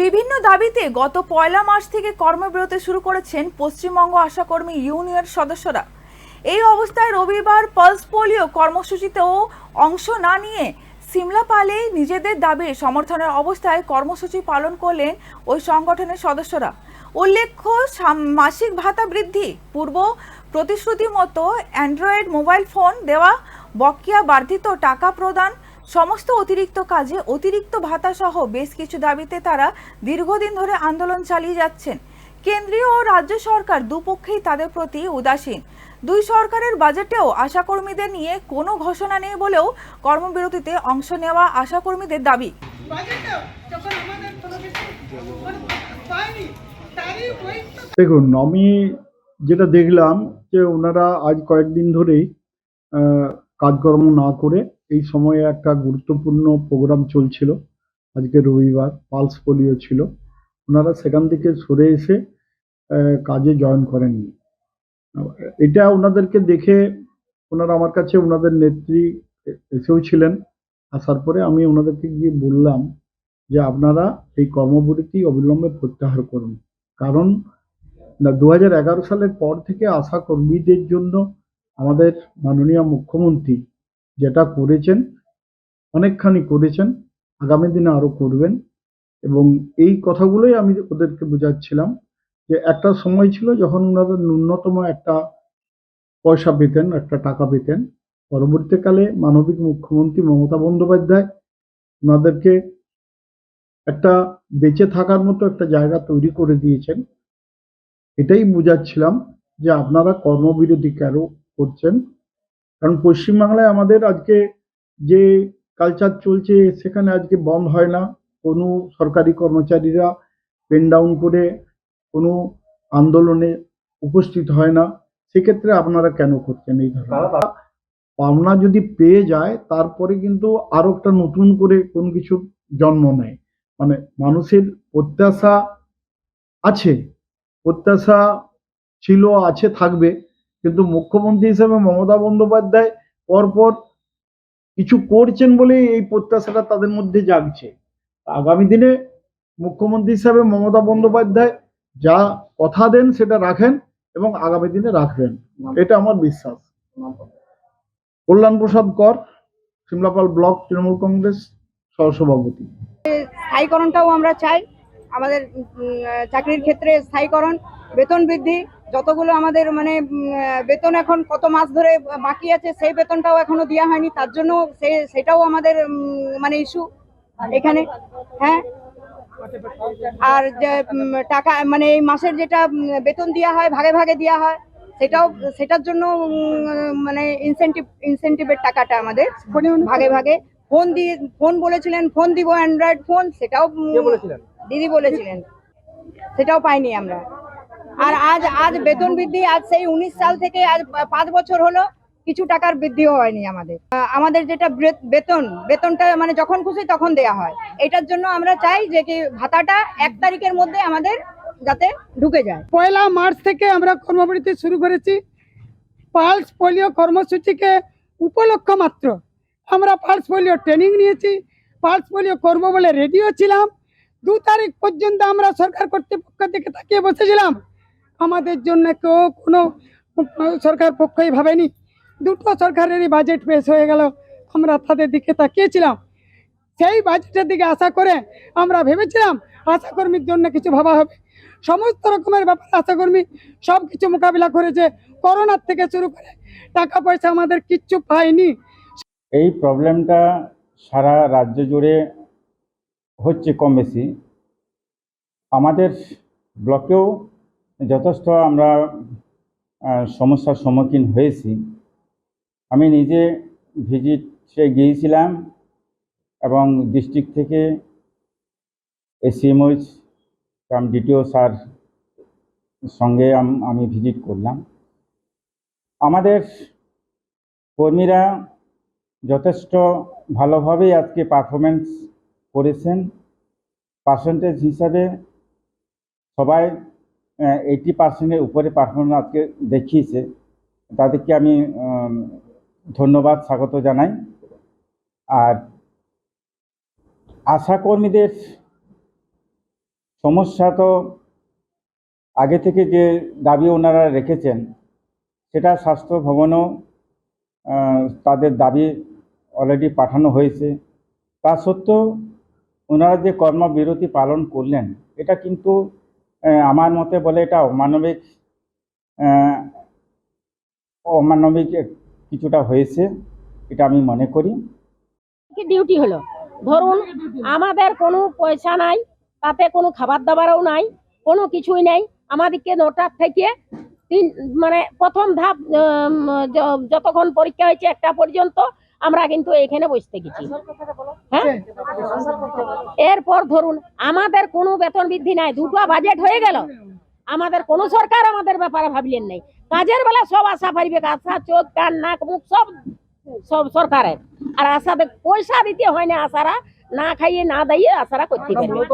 বিভিন্ন দাবিতে গত পয়লা মাস থেকে কর্মবিরতি শুরু করেছেন পশ্চিমবঙ্গ আশাকর্মী ইউনিয়ন সদস্যরা। এই অবস্থায় রবিবার পালস পোলিও কর্মসূচিতেও অংশ না নিয়ে সিমলাপালে নিজেদের দাবির সমর্থনের অবস্থায় কর্মসূচি পালন করলেন ওই সংগঠনের সদস্যরা। উল্লেখ্য মাসিক ভাতা বৃদ্ধি, পূর্ব প্রতিশ্রুতি মতো অ্যান্ড্রয়েড মোবাইল ফোন দেওয়া, বকেয়া বর্ধিত টাকা প্রদান সমস্ত অতিরিক্ত কাজে অতিরিক্ত ভাতা সহ বেশ কিছু দাবিতে তারা দীর্ঘদিন ধরে আন্দোলন চালিয়ে যাচ্ছেন। কেন্দ্রীয় ও রাজ্য সরকার দুপক্ষেই তাদের প্রতি উদাসীন। দুই সরকারের বাজেটেও আশাকর্মীদের নিয়ে কোনো ঘোষণা নেই বলেও কর্মবিরতিতে অংশ নেওয়া আশাকর্মীদের দাবি। মানে দেখুন আমি যেটা দেখলাম যে ওনারা আজ কয়েকদিন ধরেই কাজকর্ম না করে এই সময়ে একটা গুরুত্বপূর্ণ প্রোগ্রাম চলছিল। আজকে রবিবার পালস পোলিও ছিল। ওনারা সেখান থেকে সরে এসে কাজে জয়েন করেননি। এটা ওনাদেরকে দেখে ওনারা আমার কাছে, ওনাদের নেত্রী এসেও ছিলেন। আসার পরে আমি ওনাদেরকে গিয়ে বললাম যে, আপনারা এই কর্মবিরতি অবিলম্বে প্রত্যাহার করুন। কারণ দু সালের পর থেকে আশা কর্মীদের জন্য আমাদের মাননীয় মুখ্যমন্ত্রী যেটা করেছেন, অনেকখানি করেছেন, আগামী দিনে আরও করবেন। এবং এই কথাগুলোই আমি ওদেরকে বোঝাচ্ছিলাম যে একটা সময় ছিল যখন ওনারা ন্যূনতম একটা পয়সা পেতেন, একটা টাকা পেতেন। পরবর্তীকালে মানবিক মুখ্যমন্ত্রী মমতা বন্দ্যোপাধ্যায় ওনাদেরকে একটা বেঁচে থাকার মতো একটা জায়গা তৈরি করে দিয়েছেন। এটাই বোঝাচ্ছিলাম যে আপনারা কর্মবিরতি কেন করছেন? কারণ পশ্চিমবাংলায় আমাদের আজকে যে কালচার চলছে, সেখানে আজকে বন্ধ হয় না। কোনো সরকারি কর্মচারীরা পেন ডাউন করে কোনো আন্দোলনে উপস্থিত হয় না। সেক্ষেত্রে আপনারা কেন করছেন এই ধরনের পাওনা যদি পেয়ে যায়, তারপরে কিন্তু আরও একটা নতুন করে কোনো কিছু জন্ম নেয়। মানে মানুষের প্রত্যাশা আছে, প্রত্যাশা ছিল, আছে, থাকবে। কিন্তু মুখ্যমন্ত্রী হিসেবে মমতা বন্দ্যোপাধ্যায় পরপর কিছু করছেন বলে এই প্রত্যাশাটা তাদের মধ্যে জাগছে। আগামী দিনে মুখ্যমন্ত্রী হিসাবে মমতা বন্দ্যোপাধ্যায় যা কথা দেন সেটা রাখেন এবং আগামী দিনে রাখবেন। এটা আমার বিশ্বাস। কল্যাণ প্রসাদ কর, সিমলাপাল ব্লক, তৃণমূল কংগ্রেস, সহসভাপতি। স্থায়ীকরণটাও আমরা চাই। আমাদের চাকরির ক্ষেত্রে স্থায়ীকরণ, বেতন বৃদ্ধি যতগুলো আমাদের মানে বেতন এখন কত মাস ধরে বাকি আছে সেই বেতনটাও এখনও দেওয়া হয়নি তার জন্য সেটাও আমাদের মানে ইস্যু এখানে হ্যাঁ। আর যে টাকা মানে এই মাসের যেটা বেতন দেওয়া হয় ভাগে ভাগে দেওয়া হয় সেটাও সেটার জন্য মানে ইনসেন্টিভ ইনসেন্টিভের টাকাটা আমাদের ভাগে ভাগে। ফোন দিয়ে ফোন বলেছিলেন ফোন দিব অ্যান্ড্রয়েড ফোন সেটাও দিদি বলেছিলেন। সেটাও পাইনি আমরা। আর আজ আজ বেতন বৃদ্ধি, আজ সেই উনিশ সাল থেকে আজ পাঁচ বছর হলো, কিছু টাকার বৃদ্ধিও হয়নি আমাদের। আমাদের যেটা বেতন, বেতনটা মানে যখন খুশি তখন দেয়া হয়। এটার জন্য আমরা চাই যে কি ভাতাটা এক তারিখের মধ্যে আমাদের যাতে ঢুকে যায়। পয়লা মার্চ থেকে আমরা কর্মবিরতি শুরু করেছি। পালস পোলিও কর্মসূচিকে উপলক্ষ মাত্র। আমরা পালস পোলিও ট্রেনিং নিয়েছি। পালস পোলিও করব বলে রেডিও ছিলাম। দু তারিখ পর্যন্ত আমরা সরকার কর্তৃপক্ষ থেকে তাকিয়ে বসেছিলাম। আমাদের জন্য কেউ কোনো সরকার পক্ষই ভাবেনি। দুটো সরকারেরই বাজেট পেশ হয়ে গেল। আমরা তাদের দিকে তাকিয়েছিলাম। সেই বাজেটের দিকে আশা করে আমরা ভেবেছিলাম, আশাকর্মীর জন্য কিছু ভাবা হবে। সমস্ত রকমের ব্যাপার আশাকর্মী সব কিছু মোকাবিলা করেছে। করোনার থেকে শুরু করে টাকা পয়সা আমাদের কিচ্ছু পায়নি। এই প্রবলেমটা সারা রাজ্য জুড়ে হচ্ছে কম বেশি। আমাদের ব্লকেও যথেষ্ট আমরা সমস্যার সম্মুখীন হয়েছি। আমি নিজে ভিজিটে গিয়েছিলাম এবং ডিস্ট্রিক্ট থেকে এসিএমওইচ কাম ডিটিও স্যার সঙ্গে আমি ভিজিট করলাম। আমাদের কর্মীরা যথেষ্ট ভালোভাবেই আজকে পারফরমেন্স করেছেন। পার্সেন্টেজ হিসাবে সবাই এইটি পার্সেন্টের উপরে পারফরমেন্স আজকে দেখিয়েছে। তাদেরকে আমি ধন্যবাদ, স্বাগত জানাই। আর আশাকর্মীদের সমস্যা তো আগে থেকে যে দাবি ওনারা রেখেছেন, সেটা স্বাস্থ্য ভবনও তাদের দাবি অলরেডি পাঠানো হয়েছে। তা সত্ত্বেও ওনারা যে কর্মবিরতি পালন করলেন, এটা কিন্তু আমার মতে বলে এটা অমানবিক অমানবিক কিছুটা হয়েছে, এটা আমি মনে করি। ডিউটি হলো? ধরুন আমাদের কোনো পয়সা নাই, তাতে কোনো খাবার দাবারও নাই, কোনো কিছুই নাই, আমাদেরকে নটার থেকে তিন মানে প্রথম ধাপ যতক্ষণ পরীক্ষা হয়েছে একটা পর্যন্ত আমরা কিন্তু এখানে বসতে গেছি। হ্যাঁ? এরপর ধরুন, আমাদের কোনো বেতন বৃদ্ধি নাই, দুটো বাজেট হয়ে গেল। আমাদের কোনো সরকার আমাদের ব্যাপারে ভাবলেন নাই। কাজের বেলা সব আশা পারিবে আশা চোখ, কান, নাক, মুখ, সব সব সরকারের। আর আশাতে পয়সা দিতে হয় না আশারা, না খাইয়ে, না দাইয়ে আশারা করতে পারবে।